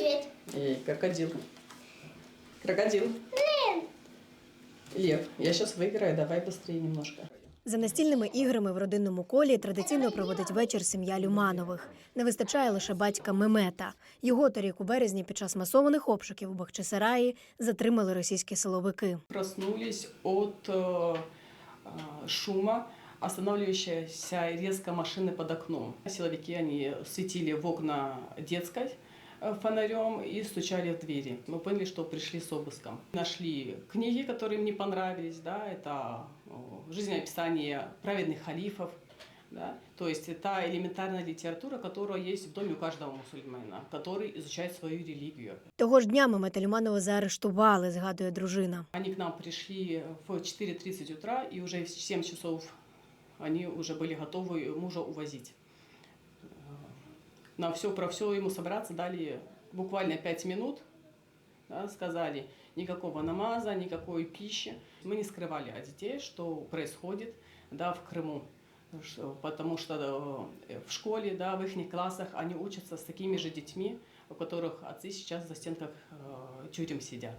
медведь. И крокодил. Крокодил. Лев, я сейчас выиграю, давай быстрее немножко. За настільними іграми в родинному колі традиційно проводить вечір сім'я Люманових. Не вистачає лише батька Мемета. Його торік у березні під час масованих обшуків у Бахчисараї затримали російські силовики. Проснулись от э, э, шума останавливающейся резко машины под окном. Силовики они светили в окна детской э, Фонарем и стучали в двери. Мы поняли, что пришли с обыском. Нашли книги, которые мне понравились, да, это э, жизнеописание праведных халифов, да, то есть это элементарная литература, которая есть в доме у каждого мусульманина, который изучает свою религию. Того ж дня Мемета Люманова заарештували, згадує дружина. Они к нам пришли в 4.30 утра, и уже в 7 часов они уже были готовы мужа увозить. На все про все ему собраться дали буквально 5 минут, да, сказали, никакого намаза, никакой пищи. Мы не скрывали от детей, что происходит да, в Крыму Ш- Потому что э, в школе, да, в их классах они учатся с такими же детьми, у которых отцы сейчас за стенках э, тюрем сидят.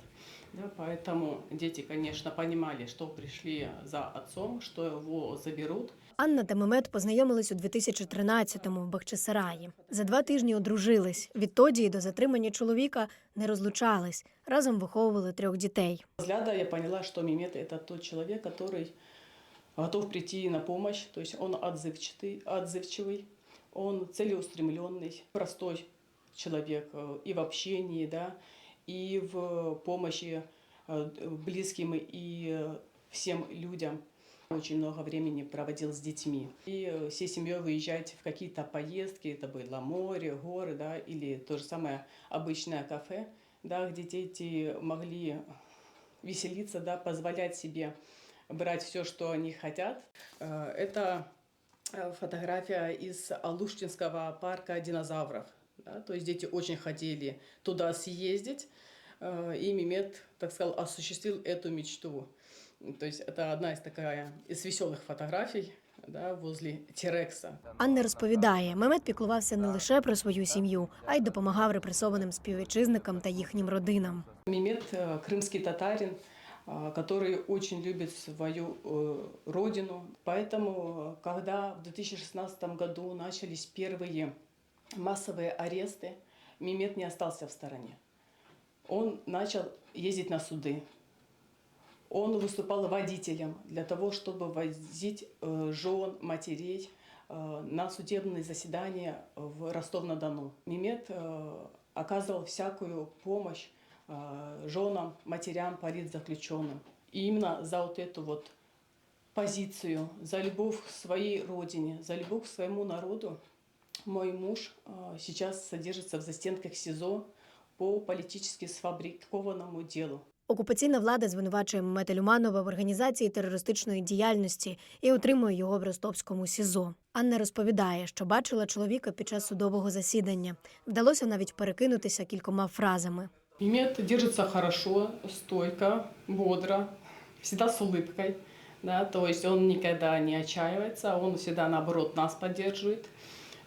Да, поэтому дети, конечно, понимали, что пришли за отцом, что его заберут. Анна та Мемет познайомились у 2013-му в Бахчисараї. За два тижні одружились. Відтоді й до затримання чоловіка не розлучались. Разом виховували трьох дітей. Взгляда я поняла, что Мимет это тот человек, который готов прийти на помощь, то есть он отзывчивый, отзывчивый, он целеустремленный, простой человек э, и в общении, да, и в помощи э, близким и всем людям. Очень много времени проводил с детьми. И всей семьей выезжать в какие-то поездки, это было море, горы, да, или то же самое обычное кафе, да, где дети могли веселиться, да, позволять себе брать все, что они хотят. Э, Это э, фотография из Алуштинского парка динозавров. да, То есть дети очень хотели туда съездить, э, и Мимет, так сказал, осуществил эту мечту. То есть это одна из такая из веселых фотографий да, возле Тирекса. Анна розповідає, Мемет піклувався не лише про свою сім'ю, а й допомагав репресованим співвітчизникам та їхнім родинам. Мимет э, крымский татарин, э, который очень любит свою э, родину. Поэтому, э, когда в 2016 году начались первые массовые аресты, Мимет не остался в стороне. Он начал ездить на суды. Он выступал водителем для того, чтобы возить э, жен, матерей на судебные заседания в Ростов-на-Дону. Мимет оказывал всякую помощь женам, матерям, политзаключенным. И именно за вот эту вот позицию, за любовь к своей родине, за любовь к своему народу мой муж э, сейчас содержится в застенках СИЗО по политически сфабрикованному делу. Окупаційна влада звинувачує Мемета Люманова в організації терористичної діяльності і отримує його в ростовському СІЗО. Анна розповідає, що бачила чоловіка під час судового засідання. Вдалося навіть перекинутися кількома фразами. Мимет держится хорошо, стойко, бодро, всегда с улыбкой. Да, то есть он никогда не отчаивается, он всегда наоборот нас поддерживает,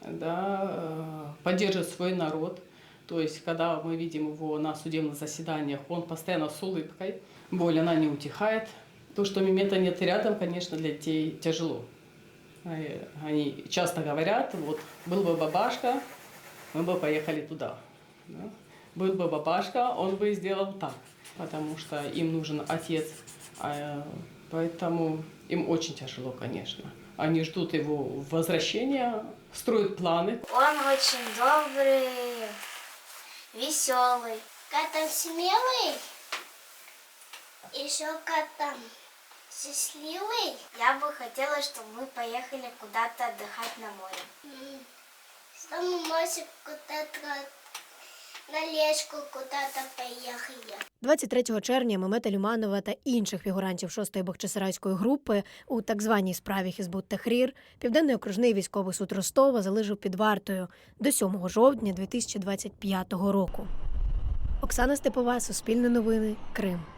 да, э, поддерживает свой народ. То есть, когда мы видим его на судебных заседаниях, он постоянно с улыбкой, боль она не утихает. То, что Мимета нет рядом, конечно, для детей тяжело. Э, Они часто говорят, вот был бы бабашка, мы бы поехали туда. да. Был бы бабашка, он бы сделал так, потому что им нужен отец. А, Поэтому им очень тяжело, конечно. Они ждут его возвращения, строят планы. Он очень добрый, веселый. Катан смелый, еще катан счастливый. Я бы хотела, чтобы мы поехали куда-то отдыхать на море. Чтобы Мосик куда-то на ліжку поехали. 23 червня Мемета Люманова та інших фігурантів 6-ї Бахчисарайської групи у так званій справі Хізбут Тахрір Південний окружний військовий суд Ростова залишив під вартою до 7 жовтня 2025 року. Оксана Степова, Суспільне новини, Крим.